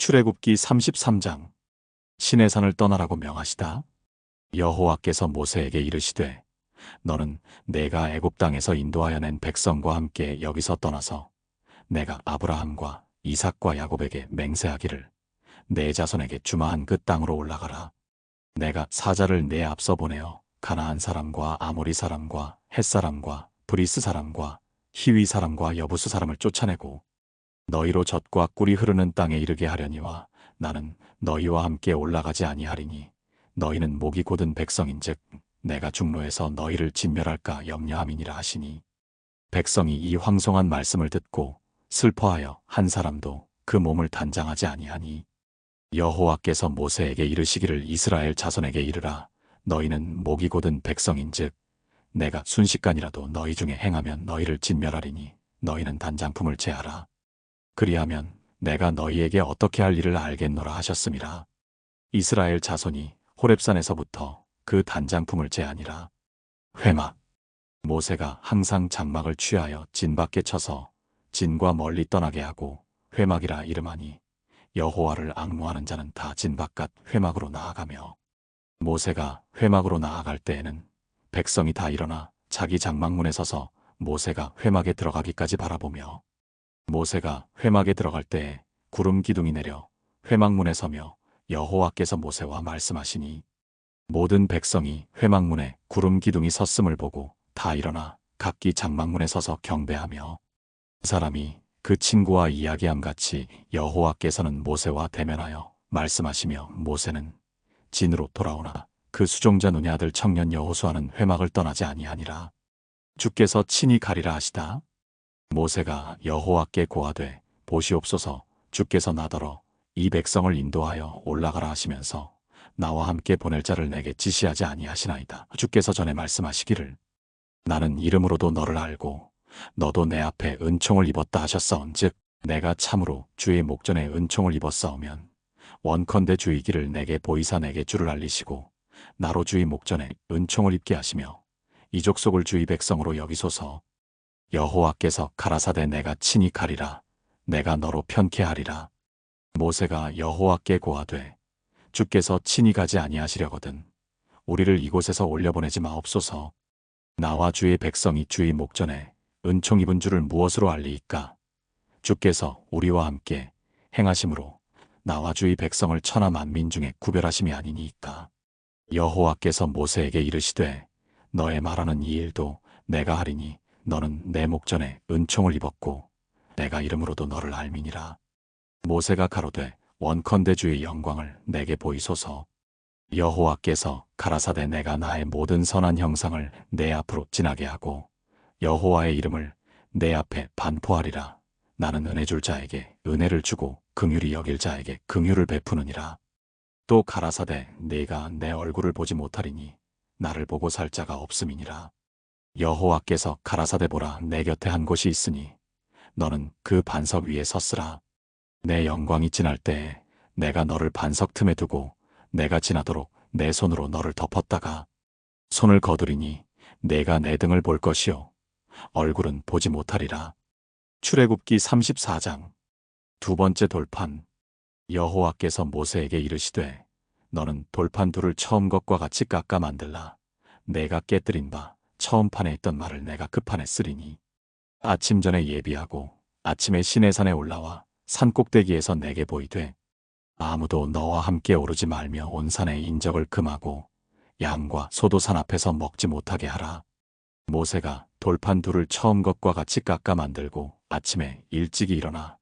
출애굽기 33장 신의 산을 떠나라고 명하시다. 여호와께서 모세에게 이르시되 너는 내가 애굽 땅에서 인도하여 낸 백성과 함께 여기서 떠나서 내가 아브라함과 이삭과 야곱에게 맹세하기를 내 자손에게 주마한 그 땅으로 올라가라. 내가 사자를 내 앞서 보내어 가나안 사람과 아모리 사람과 헷 사람과 브리스 사람과 히위 사람과 여부스 사람을 쫓아내고 너희로 젖과 꿀이 흐르는 땅에 이르게 하려니와 나는 너희와 함께 올라가지 아니하리니 너희는 목이 곧은 백성인즉 내가 중로에서 너희를 진멸할까 염려함이니라 하시니. 백성이 이 황송한 말씀을 듣고 슬퍼하여 한 사람도 그 몸을 단장하지 아니하니. 여호와께서 모세에게 이르시기를 이스라엘 자손에게 이르라. 너희는 목이 곧은 백성인즉 내가 순식간이라도 너희 중에 행하면 너희를 진멸하리니 너희는 단장품을 제하라 그리하면 내가 너희에게 어떻게 할 일을 알겠노라 하셨습니다. 이스라엘 자손이 호렙산에서부터 그 단장품을 제하니라. 회막 모세가 항상 장막을 취하여 진 밖에 쳐서 진과 멀리 떠나게 하고 회막이라 이름하니 여호와를 악무하는 자는 다 진 바깥 회막으로 나아가며 모세가 회막으로 나아갈 때에는 백성이 다 일어나 자기 장막문에 서서 모세가 회막에 들어가기까지 바라보며 모세가 회막에 들어갈 때에 구름 기둥이 내려 회막문에 서며 여호와께서 모세와 말씀하시니 모든 백성이 회막문에 구름 기둥이 섰음을 보고 다 일어나 각기 장막문에 서서 경배하며 사람이 그 친구와 이야기함 같이 여호와께서는 모세와 대면하여 말씀하시며 모세는 진으로 돌아오나 그 수종자 눈의 아들 청년 여호수아는 회막을 떠나지 아니하니라. 주께서 친히 가리라 하시다 모세가 여호와께 고하되 보시옵소서 주께서 나더러 이 백성을 인도하여 올라가라 하시면서 나와 함께 보낼 자를 내게 지시하지 아니하시나이다. 주께서 전에 말씀하시기를 나는 이름으로도 너를 알고 너도 내 앞에 은총을 입었다 하셨사온즉 내가 참으로 주의 목전에 은총을 입었사오면 원컨대 주의 길을 내게 보이사 내게 주를 알리시고 나로 주의 목전에 은총을 입게 하시며 이 족 속을 주의 백성으로 여기소서 여호와께서 가라사대 내가 친히 가리라. 내가 너로 편케 하리라. 모세가 여호와께 고하되 주께서 친히 가지 아니하시려거든 우리를 이곳에서 올려보내지 마옵소서. 나와 주의 백성이 주의 목전에 은총 입은 줄을 무엇으로 알리이까? 주께서 우리와 함께 행하심으로 나와 주의 백성을 천하 만민 중에 구별하심이 아니니이까? 여호와께서 모세에게 이르시되 너의 말하는 이 일도 내가 하리니 너는 내 목전에 은총을 입었고 내가 이름으로도 너를 알미니라. 모세가 가로되 원컨대 주의 영광을 내게 보이소서. 여호와께서 가라사대 내가 나의 모든 선한 형상을 내 앞으로 지나게 하고 여호와의 이름을 내 앞에 반포하리라. 나는 은혜 줄 자에게 은혜를 주고 긍휼히 여길 자에게 긍휼을 베푸느니라. 또 가라사대 네가 내 얼굴을 보지 못하리니 나를 보고 살 자가 없음이니라. 여호와께서 가라사대 보라 내 곁에 한 곳이 있으니 너는 그 반석 위에 섰으라. 내 영광이 지날 때에 내가 너를 반석 틈에 두고 내가 지나도록 내 손으로 너를 덮었다가 손을 거두리니 내가 내 등을 볼 것이요 얼굴은 보지 못하리라. 출애굽기 34장 두 번째 돌판 여호와께서 모세에게 이르시되 너는 돌판 둘을 처음 것과 같이 깎아 만들라. 내가 깨뜨린 바 처음 판에 있던 말을 내가 그 판에 쓰리니 아침 전에 예비하고 아침에 시내산에 올라와 산 꼭대기에서 내게 보이되 아무도 너와 함께 오르지 말며 온 산의 인적을 금하고 양과 소도 산 앞에서 먹지 못하게 하라. 모세가 돌판 둘을 처음 것과 같이 깎아 만들고 아침에 일찍이 일어나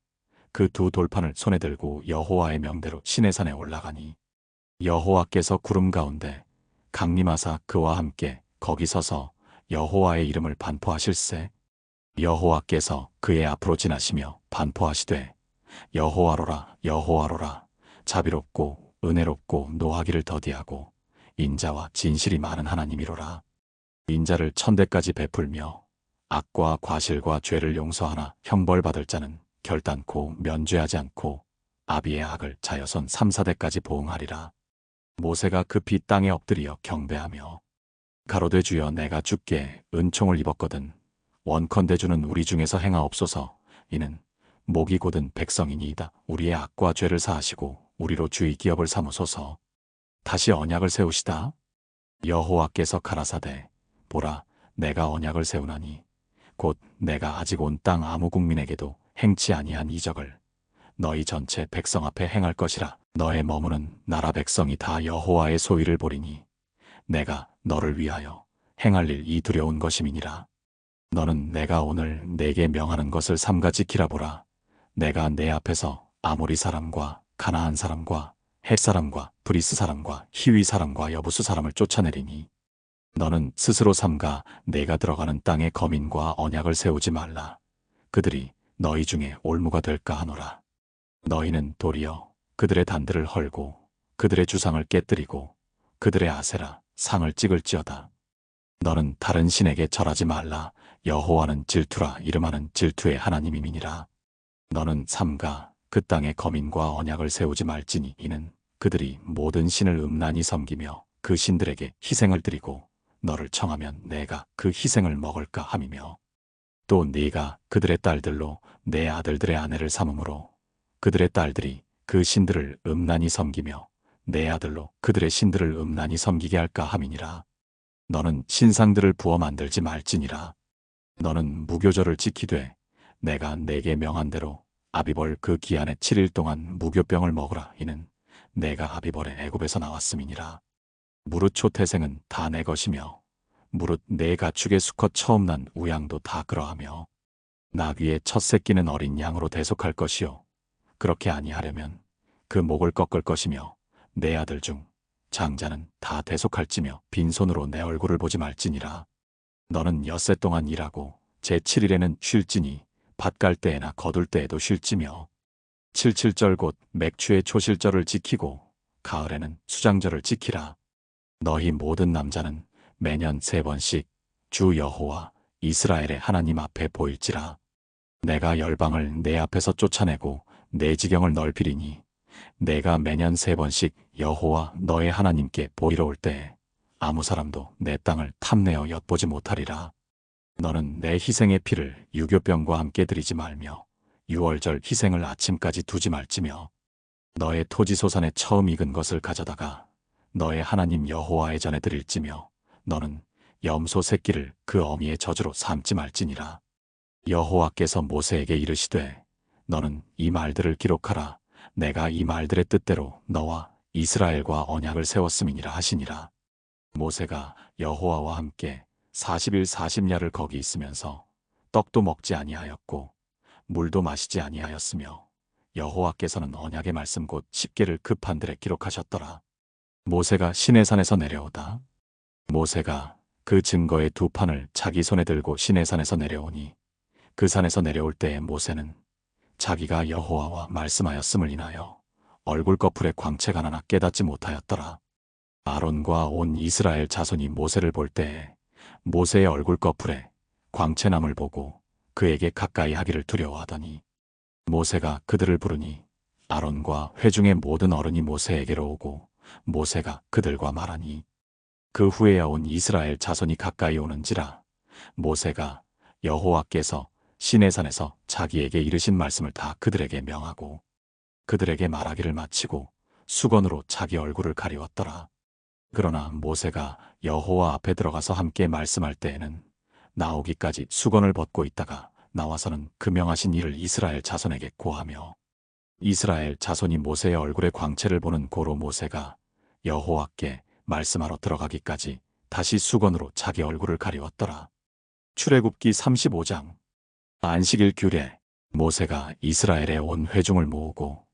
그 두 돌판을 손에 들고 여호와의 명대로 시내산에 올라가니 여호와께서 구름 가운데 강림하사 그와 함께 거기 서서 여호와의 이름을 반포하실세. 여호와께서 그의 앞으로 지나시며 반포하시되 여호와로라 여호와로라. 자비롭고 은혜롭고 노하기를 더디하고 인자와 진실이 많은 하나님이로라. 인자를 천대까지 베풀며 악과 과실과 죄를 용서하나 형벌받을 자는 결단코 면죄하지 않고 아비의 악을 자여선 3, 4대까지 보응하리라. 모세가 급히 땅에 엎드려 경배하며 가로되 주여 내가 주께 은총을 입었거든 원컨대 주는 우리 중에서 행하옵소서 이는 목이 곧은 백성이니이다. 우리의 악과 죄를 사하시고 우리로 주의 기업을 삼으소서. 다시 언약을 세우시다. 여호와께서 가라사대 보라 내가 언약을 세우나니 곧 내가 아직 온 땅 아무 국민에게도 행치 아니한 이적을 너희 전체 백성 앞에 행할 것이라 너의 머무는 나라 백성이 다 여호와의 소위를 보리니 내가 너를 위하여 행할 일 이 두려운 것임이니라 너는 내가 오늘 내게 명하는 것을 삼가 지키라 보라 내가 내 앞에서 아모리 사람과 가나안 사람과 헷 사람과 브리스 사람과 히위 사람과 여부수 사람을 쫓아내리니 너는 스스로 삼가 내가 들어가는 땅에 거민과 언약을 세우지 말라. 그들이 너희 중에 올무가 될까 하노라. 너희는 도리어 그들의 단들을 헐고 그들의 주상을 깨뜨리고 그들의 아세라 상을 찍을지어다. 너는 다른 신에게 절하지 말라. 여호와는 질투라 이름하는 질투의 하나님이니라. 너는 삼가 그 땅에 거민과 언약을 세우지 말지니 이는 그들이 모든 신을 음란히 섬기며 그 신들에게 희생을 드리고 너를 청하면 내가 그 희생을 먹을까 함이며 또 네가 그들의 딸들로 내 아들들의 아내를 삼음으로 그들의 딸들이 그 신들을 음란히 섬기며 내 아들로 그들의 신들을 음란히 섬기게 할까 함이니라. 너는 신상들을 부어 만들지 말지니라. 너는 무교절을 지키되 내가 내게 명한 대로 아비벌 그 기한에 7일 동안 무교병을 먹으라. 이는 내가 아비벌의 애굽에서 나왔음이니라. 무릇 초태생은 다 내 것이며 무릇 내 가축의 수컷 처음 난 우양도 다 그러하며 나귀의 첫 새끼는 어린 양으로 대속할 것이요. 그렇게 아니하려면 그 목을 꺾을 것이며 내 아들 중 장자는 다 대속할지며 빈손으로 내 얼굴을 보지 말지니라 너는 엿새 동안 일하고 제7일에는 쉴지니 밭 갈 때에나 거둘 때에도 쉴지며 칠칠절 곧 맥추의 초실절을 지키고 가을에는 수장절을 지키라 너희 모든 남자는 매년 세 번씩 주 여호와 이스라엘의 하나님 앞에 보일지라. 내가 열방을 내 앞에서 쫓아내고 내 지경을 넓히리니 내가 매년 세 번씩 여호와 너의 하나님께 보이러 올때 아무 사람도 내 땅을 탐내어 엿보지 못하리라. 너는 내 희생의 피를 유교병과 함께 드리지 말며 유월절 희생을 아침까지 두지 말지며 너의 토지 소산에 처음 익은 것을 가져다가 너의 하나님 여호와의 전에 드릴지며 너는 염소 새끼를 그 어미의 저주로 삼지 말지니라. 여호와께서 모세에게 이르시되 너는 이 말들을 기록하라. 내가 이 말들의 뜻대로 너와 이스라엘과 언약을 세웠음이니라 하시니라. 모세가 여호와와 함께 40일 40야를 거기 있으면서 떡도 먹지 아니하였고 물도 마시지 아니하였으며 여호와께서는 언약의 말씀 곧 십계를 그 판들에 기록하셨더라. 모세가 시내산에서 내려오다. 모세가 그 증거의 두 판을 자기 손에 들고 시내산에서 내려오니 그 산에서 내려올 때에 모세는 자기가 여호와와 말씀하였음을 인하여 얼굴 거풀의 광채가 나나 깨닫지 못하였더라. 아론과 온 이스라엘 자손이 모세를 볼 때에 모세의 얼굴 거풀에 광채남을 보고 그에게 가까이 하기를 두려워하더니 모세가 그들을 부르니 아론과 회중의 모든 어른이 모세에게로 오고 모세가 그들과 말하니 그 후에야 온 이스라엘 자손이 가까이 오는지라 모세가 여호와께서 시내산에서 자기에게 이르신 말씀을 다 그들에게 명하고 그들에게 말하기를 마치고 수건으로 자기 얼굴을 가리웠더라. 그러나 모세가 여호와 앞에 들어가서 함께 말씀할 때에는 나오기까지 수건을 벗고 있다가 나와서는 그 명하신 일을 이스라엘 자손에게 고하며 이스라엘 자손이 모세의 얼굴의 광채를 보는 고로 모세가 여호와께 말씀하러 들어가기까지 다시 수건으로 자기 얼굴을 가리웠더라. 출애굽기 35장 안식일 규례 모세가 이스라엘의 온 회중을 모으고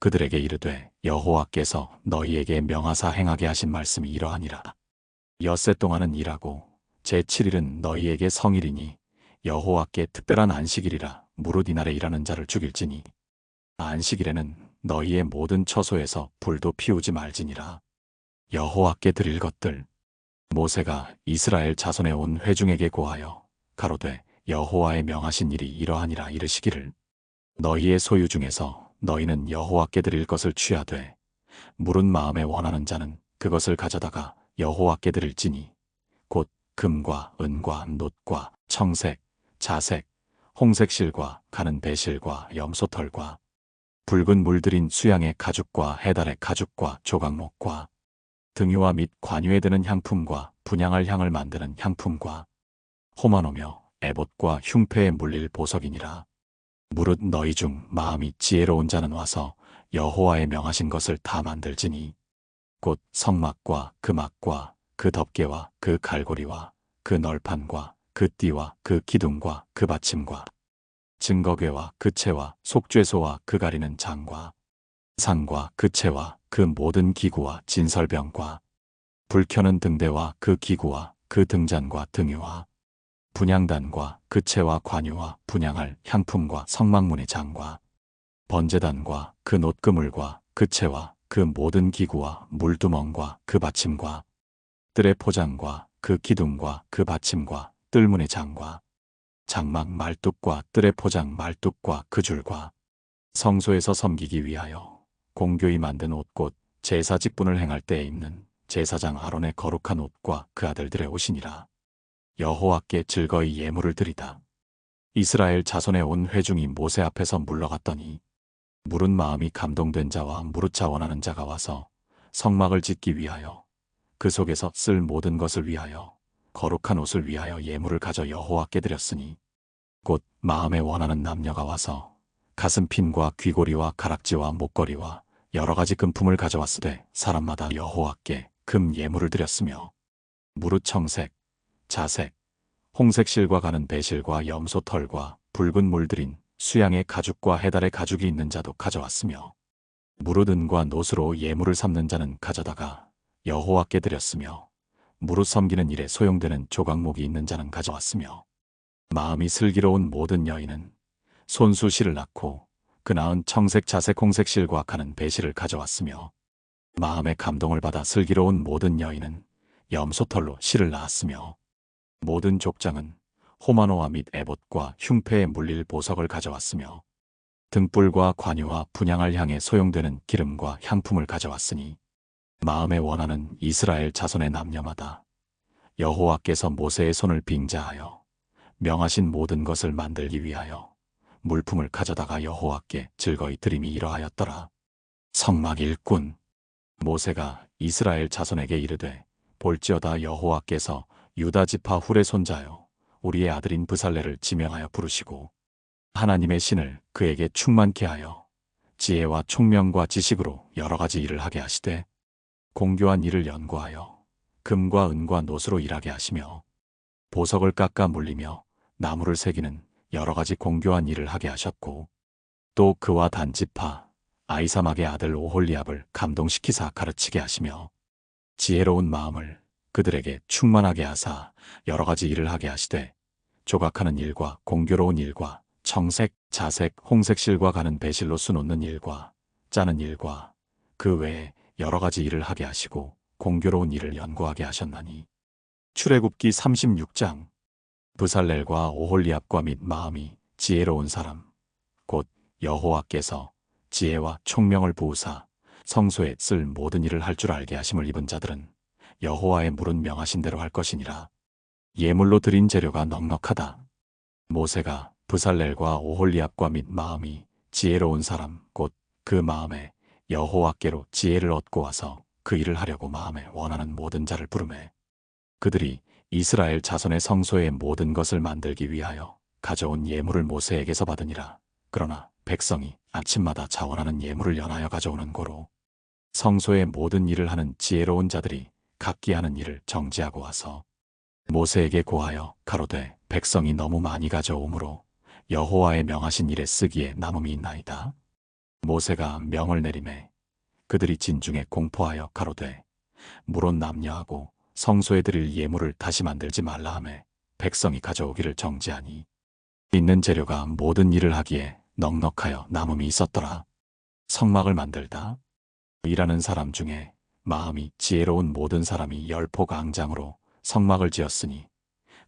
그들에게 이르되 여호와께서 너희에게 명하사 행하게 하신 말씀이 이러하니라. 엿새 동안은 일하고 제7일은 너희에게 성일이니 여호와께 특별한 안식일이라 무릇 이날에 일하는 자를 죽일지니 안식일에는 너희의 모든 처소에서 불도 피우지 말지니라. 여호와께 드릴 것들 모세가 이스라엘 자손에 온 회중에게 고하여 가로되 여호와의 명하신 일이 이러하니라 이르시기를 너희의 소유 중에서 너희는 여호와께 드릴 것을 취하되 물은 마음에 원하는 자는 그것을 가져다가 여호와께 드릴지니 곧 금과 은과 놋과 청색, 자색, 홍색 실과 가는 배실과 염소털과 붉은 물들인 수양의 가죽과 해달의 가죽과 조각목과 등유와 및 관유에 드는 향품과 분양할 향을 만드는 향품과 호마노며 에봇과 흉패에 물릴 보석이니라. 무릇 너희 중 마음이 지혜로운 자는 와서 여호와의 명하신 것을 다 만들지니 곧 성막과 그 막과 그 덮개와 그 갈고리와 그 널판과 그 띠와 그 기둥과 그 받침과 증거궤와 그 채와 속죄소와 그 가리는 장과 상과 그 채와 그 모든 기구와 진설병과 불 켜는 등대와 그 기구와 그 등잔과 등유와 분양단과 그 채와 관유와 분양할 향품과 성막문의 장과 번제단과 그 놋그물과 그 채와 그 모든 기구와 물두멍과 그 받침과 뜰의 포장과 그 기둥과 그 받침과 뜰문의 장과 장막 말뚝과 뜰의 포장 말뚝과 그 줄과 성소에서 섬기기 위하여 공교히 만든 옷곧 제사 직분을 행할 때에 입는 제사장 아론의 거룩한 옷과 그 아들들의 옷이니라. 여호와께 즐거이 예물을 드리다. 이스라엘 자손의 온 회중이 모세 앞에서 물러갔더니 물은 마음이 감동된 자와 무릇 자원하는 자가 와서 성막을 짓기 위하여 그 속에서 쓸 모든 것을 위하여 거룩한 옷을 위하여 예물을 가져 여호와께 드렸으니 곧 마음에 원하는 남녀가 와서 가슴핀과 귀고리와 가락지와 목걸이와 여러 가지 금품을 가져왔으되 사람마다 여호와께 금 예물을 드렸으며 무릇 청색, 자색, 홍색 실과 가는 배실과 염소 털과 붉은 물들인 수양의 가죽과 해달의 가죽이 있는 자도 가져왔으며 무릇 은과 노스로 예물을 삼는 자는 가져다가 여호와께 드렸으며 무릇 섬기는 일에 소용되는 조각목이 있는 자는 가져왔으며 마음이 슬기로운 모든 여인은 손수실을 낳고 그 낳은 청색 자색 홍색 실과 가는 배실을 가져왔으며 마음의 감동을 받아 슬기로운 모든 여인은 염소털로 실을 낳았으며 모든 족장은 호마노와 및 에봇과 흉패에 물릴 보석을 가져왔으며 등불과 관유와 분양할 향에 소용되는 기름과 향품을 가져왔으니 마음에 원하는 이스라엘 자손의 남녀마다 여호와께서 모세의 손을 빙자하여 명하신 모든 것을 만들기 위하여 물품을 가져다가 여호와께 즐거이 드림이 이러하였더라. 성막 일꾼 모세가 이스라엘 자손에게 이르되 볼지어다 여호와께서 유다 지파 훌의 손자요. 우리의 아들인 브살레를 지명하여 부르시고 하나님의 신을 그에게 충만케 하여 지혜와 총명과 지식으로 여러 가지 일을 하게 하시되 공교한 일을 연구하여 금과 은과 노스로 일하게 하시며 보석을 깎아 물리며 나무를 새기는 여러 가지 공교한 일을 하게 하셨고 또 그와 단지파 아이사막의 아들 오홀리압을 감동시키사 가르치게 하시며 지혜로운 마음을 그들에게 충만하게 하사 여러 가지 일을 하게 하시되 조각하는 일과 공교로운 일과 청색, 자색, 홍색 실과 가는 배실로 수놓는 일과 짜는 일과 그 외에 여러 가지 일을 하게 하시고 공교로운 일을 연구하게 하셨나니. 출애굽기 36장. 부살렐과 오홀리압과 및 마음이 지혜로운 사람 곧 여호와께서 지혜와 총명을 부으사 성소에 쓸 모든 일을 할 줄 알게 하심을 입은 자들은 여호와의 물은 명하신 대로 할 것이니라 예물로 드린 재료가 넉넉하다 모세가 부살렐과 오홀리압과 및 마음이 지혜로운 사람 곧 그 마음에 여호와께로 지혜를 얻고 와서 그 일을 하려고 마음에 원하는 모든 자를 부르매 그들이 이스라엘 자손의 성소의 모든 것을 만들기 위하여 가져온 예물을 모세에게서 받으니라. 그러나 백성이 아침마다 자원하는 예물을 연하여 가져오는 고로 성소의 모든 일을 하는 지혜로운 자들이 각기 하는 일을 정지하고 와서 모세에게 고하여 가로되 백성이 너무 많이 가져오므로 여호와의 명하신 일에 쓰기에 남음이 있나이다. 모세가 명을 내림에 그들이 진중에 공포하여 가로되 물론 남녀하고 성소에 드릴 예물을 다시 만들지 말라 하매 백성이 가져오기를 정지하니 있는 재료가 모든 일을 하기에 넉넉하여 남음이 있었더라. 성막을 만들다. 일하는 사람 중에 마음이 지혜로운 모든 사람이 열포강장으로 성막을 지었으니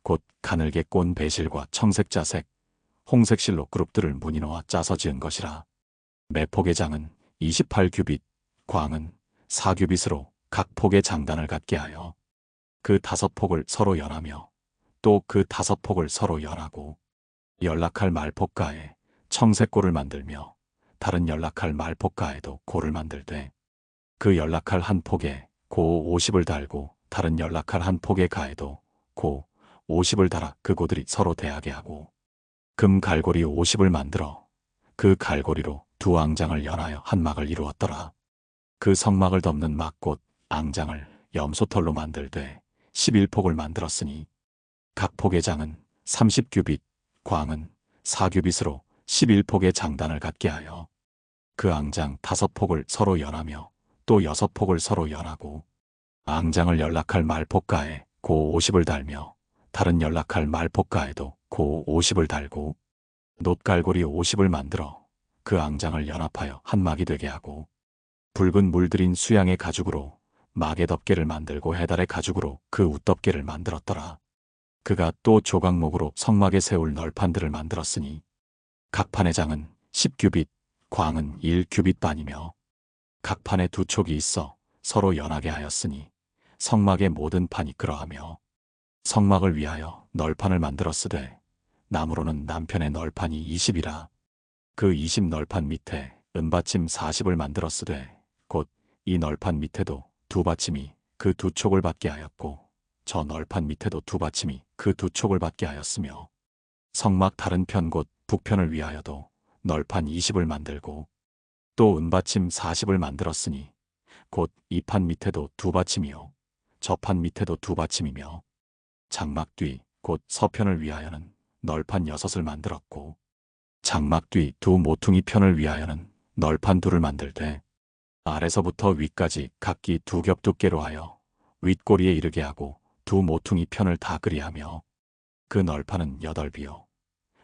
곧 가늘게 꼰 배실과 청색 자색, 홍색 실로 그룹들을 무늬놓아 짜서 지은 것이라. 매폭의 장은 28규빗, 광은 4규빗으로 각 폭의 장단을 갖게 하여 그 다섯 폭을 서로 연하며 또 그 다섯 폭을 서로 연하고 연락할 말포가에 청색 골을 만들며 다른 연락할 말포가에도 골을 만들되 그 연락할 한 폭에 고 50을 달고 다른 연락할 한 폭의 가에도 고 50을 달아 그 고들이 서로 대하게 하고 금 갈고리 50을 만들어 그 갈고리로 두 앙장을 연하여 한 막을 이루었더라. 그 성막을 덮는 막꽃 앙장을 염소털로 만들되 11폭을 만들었으니 각 폭의 장은 30규빗, 광은 4규빗으로 11폭의 장단을 갖게 하여 그 앙장 다섯 폭을 서로 연하며 또 여섯 폭을 서로 연하고 앙장을 연락할 말폭가에 고 50을 달며 다른 연락할 말폭가에도 고 50을 달고 놋갈고리 50을 만들어 그 앙장을 연합하여 한 막이 되게 하고 붉은 물들인 수양의 가죽으로 막의 덮개를 만들고 해달의 가죽으로 그 웃덮개를 만들었더라. 그가 또 조각목으로 성막에 세울 널판들을 만들었으니 각 판의 장은 10규빗, 광은 1규빗 반이며 각 판에 두 촉이 있어 서로 연하게 하였으니 성막의 모든 판이 그러하며 성막을 위하여 널판을 만들었으되 나무로는 남편의 널판이 20이라. 그 20 널판 밑에 은받침 40을 만들었으되 곧 이 널판 밑에도 두 받침이 그 두 촉을 받게 하였고 저 널판 밑에도 두 받침이 그 두 촉을 받게 하였으며 성막 다른 편 곧 북편을 위하여도 널판 20을 만들고 또 은받침 40을 만들었으니 곧 이 판 밑에도 두 받침이요 저 판 밑에도 두 받침이며 장막 뒤 곧 서편을 위하여는 널판 여섯을 만들었고 장막 뒤 두 모퉁이 편을 위하여는 널판 둘을 만들되 아래서부터 위까지 각기 두 겹 두께로 하여 윗꼬리에 이르게 하고 두 모퉁이 편을 다 그리하며 그 널판은 여덟 비요.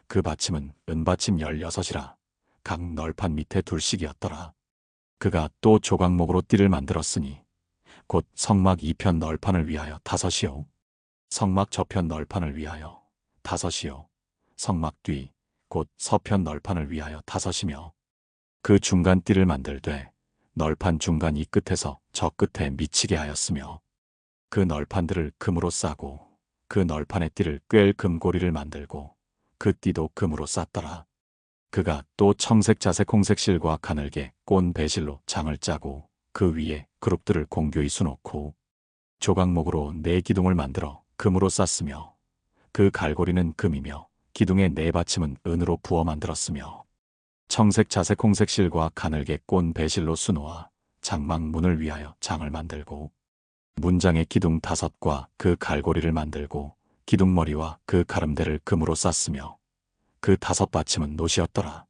그 받침은 은받침 열여섯이라 각 널판 밑에 둘씩이었더라. 그가 또 조각목으로 띠를 만들었으니 곧 성막 이편 널판을 위하여 다섯이요 성막 저편 널판을 위하여 다섯이요 성막 뒤 곧 서편 널판을 위하여 다섯이며 그 중간 띠를 만들되 널판 중간 이 끝에서 저 끝에 미치게 하였으며 그 널판들을 금으로 싸고 그 널판의 띠를 꿰을 금고리를 만들고 그 띠도 금으로 쌌더라. 그가 또 청색 자색 홍색 실과 가늘게 꼰 배실로 장을 짜고 그 위에 그룹들을 공교히 수놓고 조각목으로 네 기둥을 만들어 금으로 쌌으며 그 갈고리는 금이며 기둥의 네 받침은 은으로 부어 만들었으며 청색 자색 홍색 실과 가늘게 꼰 배실로 수놓아 장막 문을 위하여 장을 만들고 문장의 기둥 다섯과 그 갈고리를 만들고 기둥머리와 그 가름대를 금으로 쌌으며 그 다섯 받침은 노시였더라.